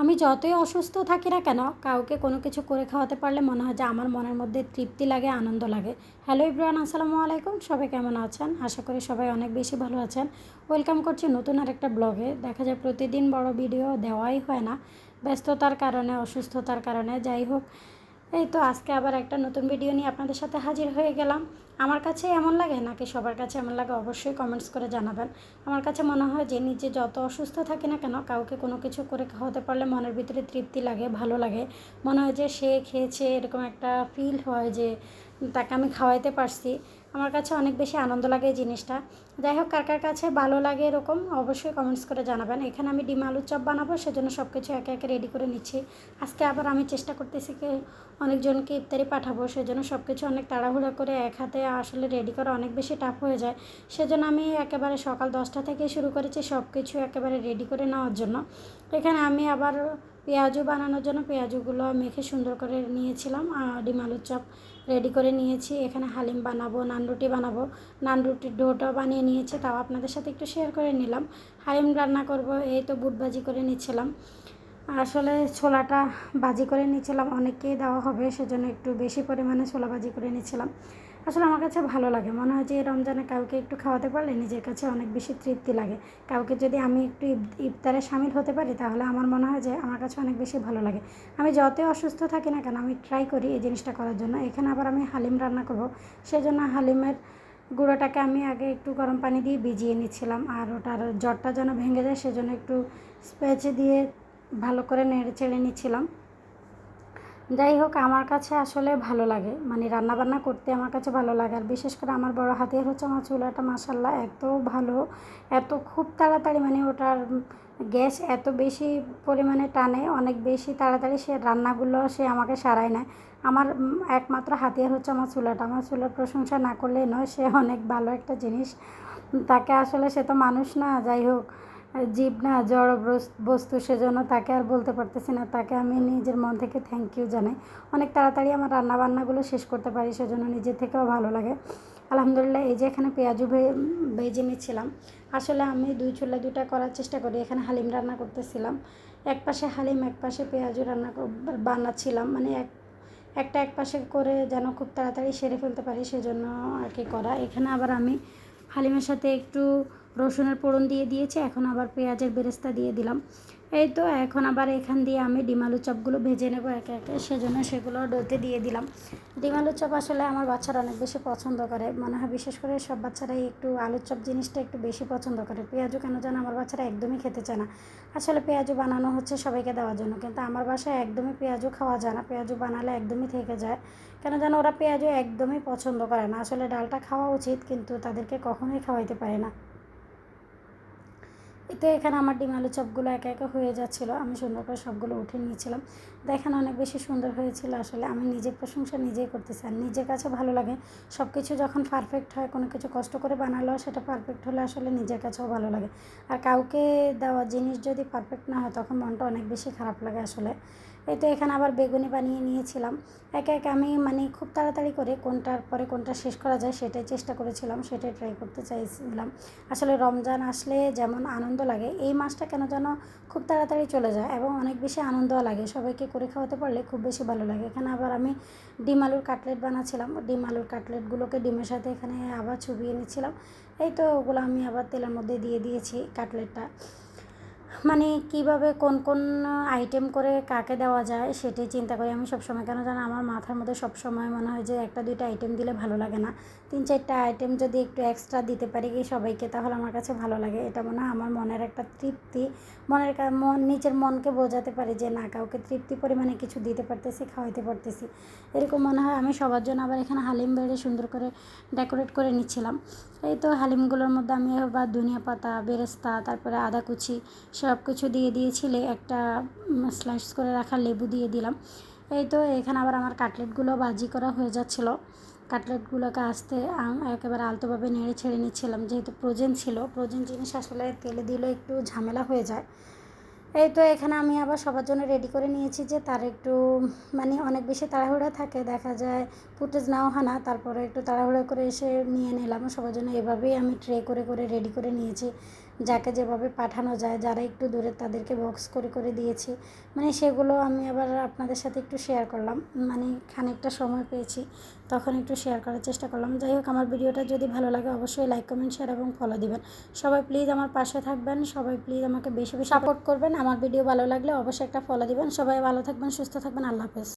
আমি যতই অসুস্থ থাকি না কেন, কাউকে কোনো কিছু করে খাওয়াতে পারলে মনে হয় যে আমার মনের মধ্যে তৃপ্তি লাগে, আনন্দ লাগে। হ্যালো ইব্রান আসসালামু আলাইকুম। সবাই কেমন আছেন? আশা করি সবাই অনেক বেশি ভালো আছেন। ওয়েলকাম করছি নতুন আরেকটা ব্লগে দেখা যায় প্রতিদিন বড় ভিডিও দেওয়াই হয় না। ব্যস্ততার কারণে, অসুস্থতার কারণে, যাই হোক। এই তো আজকে আবার একটা নতুন ভিডিও নিয়ে আপনাদের সাথে হাজির হয়ে গেলাম। আমার কাছে এমন লাগে? নাকি সবার কাছে এমন লাগে? অবশ্যই কমেন্টস করে জানাবেন। আমার কাছে মনে হয় যে, নিজে যত অসুস্থ থাকি না কেন, কাউকে কোনো কিছু করে খাওয়াতে পারলে মনের ভিতরে তৃপ্তি লাগে, ভালো লাগে। মনে হয় যে, সে খেয়েছে, এরকম একটা ফিল হয় যে, তাকে আমি খাওয়াইতে পারছি। আমার কাছে অনেক বেশি আনন্দ লাগে এই জিনিসটা। যাই হোক, কার কার কাছে ভালো লাগে এরকম, অবশ্যই কমেন্টস করে জানাবেন। এখানে আমি ডিম আলুর চপ বানাবো, সেজন্য সব কিছু একে একে রেডি করে নিচ্ছি। আজকে আবার আমি চেষ্টা করতেছি কি অনেকজনকে ইফতারি পাঠাবো, সেজন্য সব কিছু অনেক তাড়াহুড়ো করে এক হাতে আসলে রেডি করা অনেক বেশি টাফ হয়ে যায়। সেজন্য আমি একেবারে সকাল দশটা থেকে শুরু করেছি সব কিছু একেবারে রেডি করে নেওয়ার জন্য। এখানে আমি আবার পেঁয়াজু বানানোর জন্য পেঁয়াজুগুলো মেখে সুন্দর করে নিয়েছিলাম, আর ডিম আলুর চপ রেডি করে নিয়েছি। এখানে হালিম বানাবো নান রুটি বানাবো নান রুটির ডোটাও বানিয়ে নিয়েছি, তাও আপনাদের সাথে একটু শেয়ার করে নিলাম। হালিম রান্না করব, এই তো বুট ভাজি করে নিচ্ছিলাম। আসলে ছোলাটা ভাজি করে নিচ্ছিলাম, অনেককেই দেওয়া হবে, সেজন্য একটু বেশি পরিমাণে ছোলা ভাজি করে নিচ্ছিলাম। আসলে আমার কাছে ভালো লাগে, মনে হয় যে রমজানে কাউকে একটু খাওয়াতে পারলে নিজের কাছে অনেক বেশি তৃপ্তি লাগে। কাউকে যদি আমি একটু ইফতারে সামিল হতে পারি, তাহলে আমার মনে হয় যে আমার কাছে অনেক বেশি ভালো লাগে। আমি যতই অসুস্থ থাকি না কেন, আমি ট্রাই করি এই জিনিসটা করার জন্য। এখানে আবার আমি হালিম রান্না করব, সেজন্য হালিমের গুঁড়োটাকে আমি আগে একটু গরম পানি দিয়ে ভিজিয়ে নিচ্ছিলাম আর ওটার জ্বরটা যেন ভেঙে যায় সেজন্য একটু স্প্যাচে দিয়ে ভালো করে নেড়ে চেড়ে নিচ্ছিলাম। যাই হোক, আমার কাছে আসলে ভালো লাগে। মানে রান্নাবান্না করতে আমার কাছে ভালো লাগে। আর বিশেষ করে আমার বড় হাতের হচ্ছে আমার চুলাটা মাসাল্লাহ এত ভালো, এত খুব তাড়াতাড়ি মানে ওটার গ্যাস এত বেশি পরিমাণে টানে, অনেক বেশি তাড়াতাড়ি সে রান্নাগুলো সে আমাকে সারায় নেয় আমার একমাত্র হাতিয়ার হচ্ছে আমার চুলাটা। আমার চুলার প্রশংসা না করলে নয়, সে অনেক ভালো একটা জিনিস। তাকে আসলে সে তো মানুষ না, যাই হোক, জীব না, জড় বস্তু সেজন্য তাকে আর বলতে পারতেছি না। তাকে আমি নিজের মন থেকে থ্যাংক ইউ জানাই। অনেক তাড়াতাড়ি আমার রান্নাবান্নাগুলো শেষ করতে পারি, সেজন্য নিজের থেকেও ভালো লাগে। আলহামদুলিল্লাহ, এই যে এখানে পেঁয়াজু ভেজে নিচ্ছিলাম। আসলে আমি দুই চুলা দুটা করার চেষ্টা করি। এখানে হালিম রান্না করতেছিলাম। এক পাশে হালিম, এক পাশে পেঁয়াজু রান্না বানাচ্ছিলাম। মানে এক, একটা এক পাশে করে যেন খুব তাড়াতাড়ি সেরে ফেলতে পারি, সেজন্য আর কি করা। এখানে আবার আমি হালিমের সাথে একটু রসুনের পোড়ন দিয়ে দিয়েছি, এখন আবার পেঁয়াজের বেরেস্তা দিয়ে দিলাম। এই তো, এখন আবার এখান দিয়ে আমি ডিমালু চপগুলো ভেজে নেব একে একে, সেজন্য সেগুলো ডোতে দিয়ে দিলাম। ডিমালু চপ আসলে আমার বাচ্চারা অনেক বেশি পছন্দ করে। মনে হয় বিশেষ করে সব বাচ্চারাই একটু আলুর চপ জিনিসটা একটু বেশি পছন্দ করে। পেঁয়াজও কেন যেন আমার বাচ্চারা একদমই খেতে চায় না। আসলে পেঁয়াজু বানানো হচ্ছে সবাইকে দেওয়ার জন্য, কিন্তু আমার বাসায় একদমই পেঁয়াজও খাওয়া যায় না। পেঁয়াজও বানালে একদমই থেকে যায়। কেন যেন ওরা পেঁয়াজও একদমই পছন্দ করে না। আসলে ডালটা খাওয়া উচিত, কিন্তু তাদেরকে কখনোই খাওয়াইতে পারে না। এতে এখানে আমার ডিম আলু চপগুলো একা একা হয়ে যাচ্ছিল। আমি সুন্দর করে সবগুলো উঠে নিয়েছিলাম। দেখেন অনেক বেশি সুন্দর হয়েছিল আসলে। আমি নিজের প্রশংসা নিজেই করতেছি। আর নিজের কাছে ভালো লাগে। সব কিছু যখন পারফেক্ট হয়, কোনো কিছু কষ্ট করে বানালেও সেটা পারফেক্ট হলে আসলে নিজের কাছেও ভালো লাগে। আর কাউকে দেওয়া জিনিস যদি পারফেক্ট না হয়, তখন মনটা অনেক বেশি খারাপ লাগে আসলে। এই তো এখানে আবার বেগুনি বানিয়ে নিয়েছিলাম। একে একে আমি মানে খুব তাড়াতাড়ি করে কোনটার পরে কোনটা শেষ করা যায়, সেটাই চেষ্টা করেছিলাম। সেটাই ট্রাই করতে চাইছিলাম। আসলে রমজান আসলে যেমন আনন্দ লাগে। এই মাছটা কেন যেন খুব তাড়াতাড়ি চলে যায় এবং অনেক বেশি আনন্দও লাগে। সবাইকে করে খাওয়াতে পারলে খুব বেশি ভালো লাগে। এখানে আবার আমি ডিম আলুর কাটলেট বানাচ্ছিলাম। ডিম আলুর কাটলেটগুলোকে ডিমের সাথে এখানে আবার ছবিয়ে নিচ্ছিলাম। এই তো ওগুলো আমি আবার তেলের মধ্যে দিয়ে দিয়েছি কাটলেটটা। মানে কীভাবে কোন কোন আইটেম করে কাকে দেওয়া যায় সেটাই চিন্তা করি। আমি সবসময়, কেন জানো আমার মাথার মধ্যে সবসময় মনে হয় যে একটা, দুইটা আইটেম দিলে ভালো লাগে না। তিন, চারটা আইটেম যদি একটু এক্সট্রা দিতে পারি সবাইকে, তাহলে আমার কাছে ভালো লাগে। এটা মনে হয় আমার মনের একটা তৃপ্তি। মনের মন, নিজের মনকে বোঝাতে পারি যে না, কাউকে তৃপ্তি পরিমাণে কিছু দিতে পারতেছি, খাওয়াইতে পারতেছি। এরকম মনে হয় আমি সবার জন্য আবার এখানে হালিম বেড়ে সুন্দর করে ডেকোরেট করে নিচ্ছিলাম। এই তো হালিমগুলোর মধ্যে আমি আবার ধনিয়া পাতা, বেরেস্তা, তারপরে আদা কুচি সব কিছু দিয়ে দিয়েছিলে, একটা স্লাইস করে রাখা লেবু দিয়ে দিলাম। এই তো এখানে আবার আমার কাটলেটগুলো বাজি করা হয়ে যাচ্ছিল। কাটলেটগুলোকে আস্তে একেবারে আলতোভাবে নেড়ে ছেড়ে নিচ্ছিলাম। যেহেতু প্রোজেন ছিল, প্রোজেন জিনিস আসলে তেলে দিলে একটু ঝামেলা হয়ে যায়। এই তো এখানে আমি আবার সবার জন্য রেডি করে নিয়েছি যে তার একটু মানে অনেক বেশি তাড়াহুড়া থাকে, দেখা যায় ফুটেজ নাও হয় না, তারপরে একটু তাড়াহুড়ো করে এসে নিয়ে নিলাম। সবার জন্য এভাবেই আমি ট্রে করে করে রেডি করে নিয়েছি। যাকে যেভাবে পাঠানো যায়, যারা একটু দূরে তাদেরকে বক্স করে করে দিয়েছি। মানে সেগুলো আমি আবার আপনাদের সাথে একটু শেয়ার করলাম। মানে খানিকটা সময় পেয়েছি, তখন একটু শেয়ার করার চেষ্টা করলাম। যাই হোক, আমার ভিডিওটা যদি ভালো লাগে অবশ্যই লাইক কমেন্ট শেয়ার এবং ফলো দিবেন। সবাই প্লিজ আমার পাশে থাকবেন, সবাই প্লিজ আমাকে বেশি বেশি সাপোর্ট করবেন। আমার ভিডিও ভালো লাগলে অবশ্যই একটা ফলো দিবেন। সবাই ভালো থাকবেন, সুস্থ থাকবেন। আল্লাহ হাফেজ।